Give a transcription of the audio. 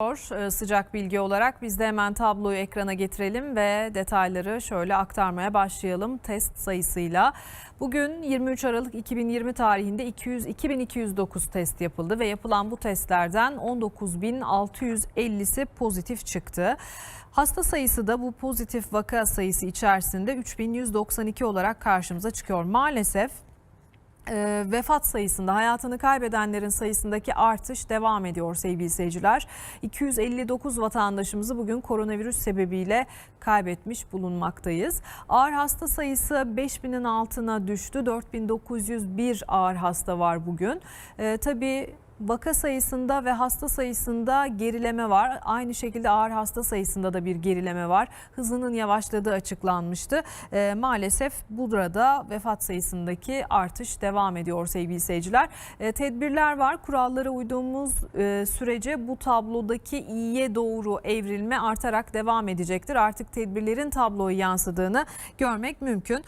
Ee, Sıcak bilgi olarak biz de hemen tabloyu ekrana getirelim ve detayları şöyle aktarmaya başlayalım test sayısıyla. Bugün 23 Aralık 2020 tarihinde 200 2209 test yapıldı ve yapılan bu testlerden 19650'si pozitif çıktı. Hasta sayısı da bu pozitif vaka sayısı içerisinde 3192 olarak karşımıza çıkıyor. Maalesef e, vefat sayısında hayatını kaybedenlerin sayısındaki artış devam ediyor sevgili seyirciler. 259 vatandaşımızı bugün koronavirüs sebebiyle kaybetmiş bulunmaktayız. Ağır hasta sayısı 5000'in altına düştü. 4901 ağır hasta var bugün. E, tabii Vaka sayısında ve hasta sayısında gerileme var. Aynı şekilde ağır hasta sayısında da bir gerileme var. Hızının yavaşladığı açıklanmıştı. Ee, maalesef burada vefat sayısındaki artış devam ediyor sevgili seyirciler. Ee, tedbirler var. Kurallara uyduğumuz e, sürece bu tablodaki iyiye doğru evrilme artarak devam edecektir. Artık tedbirlerin tabloyu yansıdığını görmek mümkün.